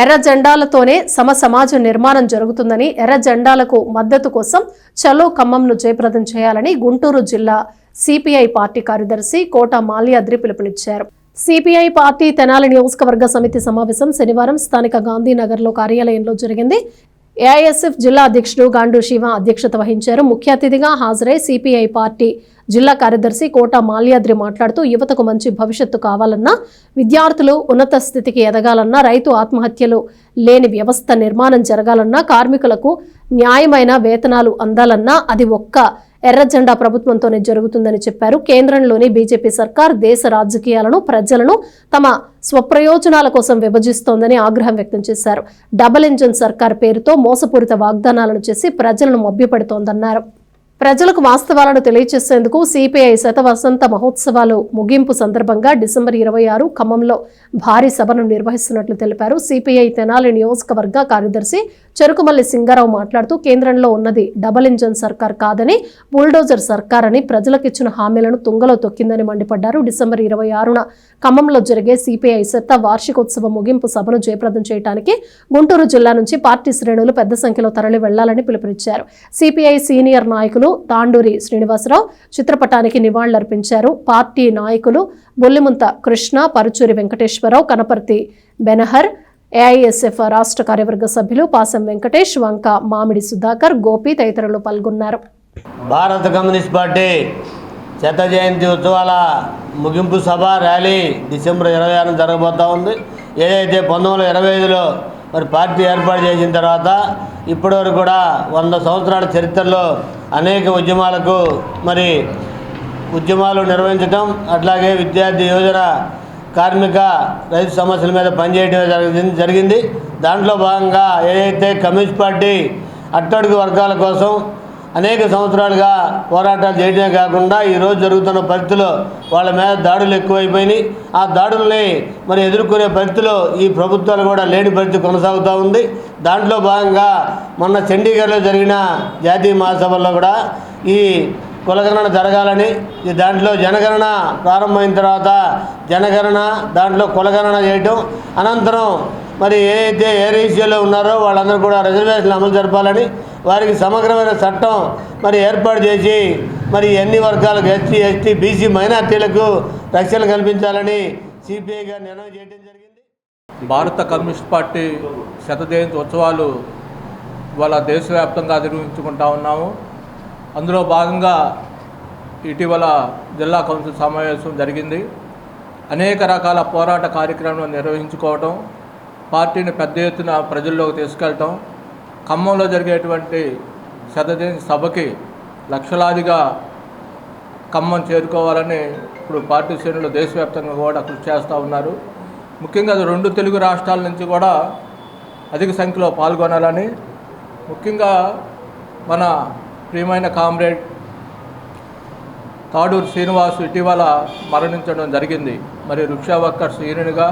ఎర్ర జెండాలతోనే సమ సమాజ నిర్మాణం జరుగుతుందని ఎర్ర జెండాలకు మద్దతు కోసం చలో ఖమ్మంను జయప్రదం చేయాలని గుంటూరు జిల్లా సిపిఐ పార్టీ కార్యదర్శి కోట మాల్యాద్రి పిలుపునిచ్చారు. సిపిఐ పార్టీ తెనాలి నియోజకవర్గ సమితి సమావేశం శనివారం స్థానిక గాంధీనగర్లో కార్యాలయంలో జరిగింది. ఏఐఎస్ఎఫ్ జిల్లా అధ్యక్షుడు గాండు శివ అధ్యక్షత వహించారు. ముఖ్య అతిథిగా హాజరై సిపిఐ పార్టీ జిల్లా కార్యదర్శి కోట మాల్యాద్రి మాట్లాడుతూ యువతకు మంచి భవిష్యత్తు కావాలన్నా విద్యార్థులు ఉన్నత స్థితికి ఎదగాలన్నా రైతు ఆత్మహత్యలు లేని వ్యవస్థ నిర్మాణం జరగాలన్నా కార్మికులకు న్యాయమైన వేతనాలు అందాలన్నా అది ఒక్క ఎర్రజెండా ప్రభుత్వంతోనే జరుగుతుందని చెప్పారు. కేంద్రంలోని బీజేపీ సర్కార్ దేశ రాజకీయాలను ప్రజలను తమ స్వప్రయోజనాల కోసం విభజిస్తోందని ఆగ్రహం వ్యక్తం చేశారు. డబుల్ ఇంజన్ సర్కార్ పేరుతో మోసపూరిత వాగ్దానాలను చేసి ప్రజలను మభ్యపెడుతోందన్నారు. ప్రజలకు వాస్తవాలను తెలియజేసేందుకు సిపిఐ శత వసంత మహోత్సవాలు ముగింపు సందర్భంగా డిసెంబర్ ఇరవై ఆరు ఖమ్మంలో భారీ సభను నిర్వహిస్తున్నట్లు తెలిపారు. సిపిఐ తెనాలి నియోజకవర్గ కార్యదర్శి చెరుకుమల్లి సింగారావు మాట్లాడుతూ కేంద్రంలో ఉన్నది డబల్ ఇంజన్ సర్కార్ కాదని బుల్డోజర్ సర్కార్ అని ప్రజలకు ఇచ్చిన హామీలను తుంగలో తొక్కిందని మండిపడ్డారు. డిసెంబర్ ఇరవై ఆరున ఖమ్మంలో జరిగే సిపిఐ శత వార్షికోత్సవ ముగింపు సభను జయప్రదం చేయడానికి గుంటూరు జిల్లా నుంచి పార్టీ శ్రేణులు పెద్ద సంఖ్యలో తరలి వెళ్ళాలని పిలుపునిచ్చారు. సిపిఐ సీనియర్ నాయకులు తాండూరి శ్రీనివాసరావు చిత్రపటానికి నివాళులర్పించారు. పార్టీ నాయకులు బొల్లిముంత కృష్ణ పరుచూరి వెంకటేశ్వరరావు కనపర్తి బెనహర్ ఏఐఎస్ఎఫ్ రాష్ట్ర కార్యవర్గ సభ్యులు పాసం వెంకటేష్ వంక మామిడి సుధాకర్ గోపి తదితరులు పాల్గొన్నారు. భారత కమ్యూనిస్ట్ పార్టీ శత జయంతి ఉత్సవాల ముగింపు సభ ర్యాలీ డిసెంబర్ ఇరవై ఆరున జరగబోతూ ఉంది. ఏదైతే పంతొమ్మిది వందల ఇరవై ఐదులో మరి పార్టీ ఏర్పాటు చేసిన తర్వాత ఇప్పటివరకు కూడా వంద సంవత్సరాల చరిత్రలో అనేక ఉద్యమాలకు మరి ఉద్యమాలు నిర్వహించటం అట్లాగే విద్యార్థి యువజన కార్మిక రైతు సమస్యల మీద పనిచేయడం జరిగింది జరిగింది. దాంట్లో భాగంగా ఏదైతే కమ్యూనిస్ట్ పార్టీ అట్టడుగు వర్గాల కోసం అనేక సంవత్సరాలుగా పోరాటాలు చేయడమే కాకుండా ఈరోజు జరుగుతున్న పరిస్థితిలో వాళ్ళ మీద దాడులు ఎక్కువైపోయినాయి. ఆ దాడుల్ని మరి ఎదుర్కొనే పరిస్థితిలో ఈ ప్రభుత్వాలు కూడా లేని పరిస్థితి కొనసాగుతూ ఉంది. దాంట్లో భాగంగా మొన్న చండీగఢ్లో జరిగిన జాతీయ మహాసభల్లో కూడా ఈ కులగణన జరగాలని ఈ దాంట్లో జనగణన ప్రారంభమైన తర్వాత జనగణన దాంట్లో కులగణన చేయటం అనంతరం మరి ఏదైతే ఏ రేషియోలో ఉన్నారో వాళ్ళందరూ కూడా రిజర్వేషన్లు అమలు జరపాలని వారికి సమగ్రమైన చట్టం మరి ఏర్పాటు చేసి మరి ఎన్ని వర్గాలకు ఎస్టీ ఎస్టీ బీసీ మైనార్టీలకు రక్షణ కల్పించాలని సిపిఐగా నిర్ణయం చేయడం జరిగింది. భారత కమ్యూనిస్ట్ పార్టీ శతజయంతి ఉత్సవాలు ఇవాళ దేశవ్యాప్తంగా నిర్వహించుకుంటా ఉన్నాము. అందులో భాగంగా ఇటీవల జిల్లా కౌన్సిల్ సమావేశం జరిగింది. అనేక రకాల పోరాట కార్యక్రమాలు నిర్వహించుకోవటం పార్టీని పెద్ద ఎత్తున ప్రజల్లోకి తీసుకెళ్ళటం ఖమ్మంలో జరిగేటువంటి శత సభకి లక్షలాదిగా ఖమ్మం చేరుకోవాలని ఇప్పుడు పార్టీ శ్రేణులు దేశవ్యాప్తంగా కూడా కృషి చేస్తూ ఉన్నారు. ముఖ్యంగా రెండు తెలుగు రాష్ట్రాల నుంచి కూడా అధిక సంఖ్యలో పాల్గొనాలని ముఖ్యంగా మన ప్రియమైన కామ్రేడ్ తాడూరు శ్రీనివాసు ఇటీవల మరణించడం జరిగింది. మరి రిక్షా వర్కర్స్ యూనియన్గా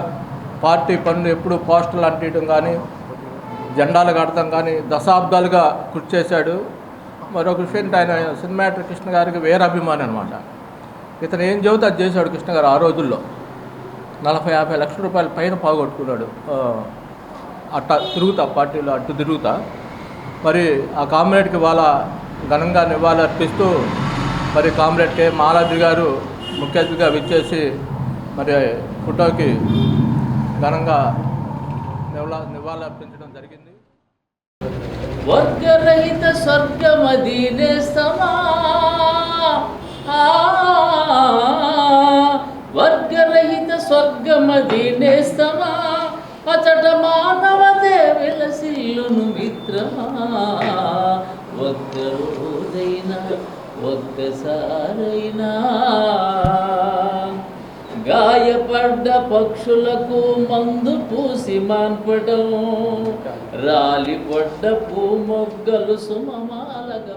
పార్టీ పనులు ఎప్పుడు పోస్టర్లు అంటించడం కానీ జెండాలు కడతాం కానీ దశాబ్దాలుగా కృషి చేశాడు. మరొక విషయం ఆయన సినిమాటర్ కృష్ణ గారికి వేరే అభిమాని అనమాట ఇతను ఏం చెబితే అది చేశాడు కృష్ణ గారు ఆ రోజుల్లో. నలభై యాభై లక్షల రూపాయల పైన పోగొట్టుకున్నాడు. అట్ట తిరుగుతా పార్టీలో అట్టు తిరుగుతా. మరి ఆ కామ్రేడ్కి వాళ్ళ ఘనంగా నివాళులర్పిస్తూ మరి కామ్రేడ్ కే మాలాద్రి గారు ముఖ్య అతిథిగా విచ్చేసి మరి ఫోటోకి ఘనంగా నివాళ వర్గరహిత అర్పించడం జరిగింది వర్గరహిత స్వర్గమదీనేస్తమా వర్గరహిత స్వర్గమదీనేస్తమా అచట మానవదే విలసిల్లును మిత్రమా. ఒక్క ఒక్కసారైనా గాయపడ్డ పక్షులకు మందు పూసి మాన్పటం. రాలిపడ్డ పూ మొగ్గలు సుమమాలగ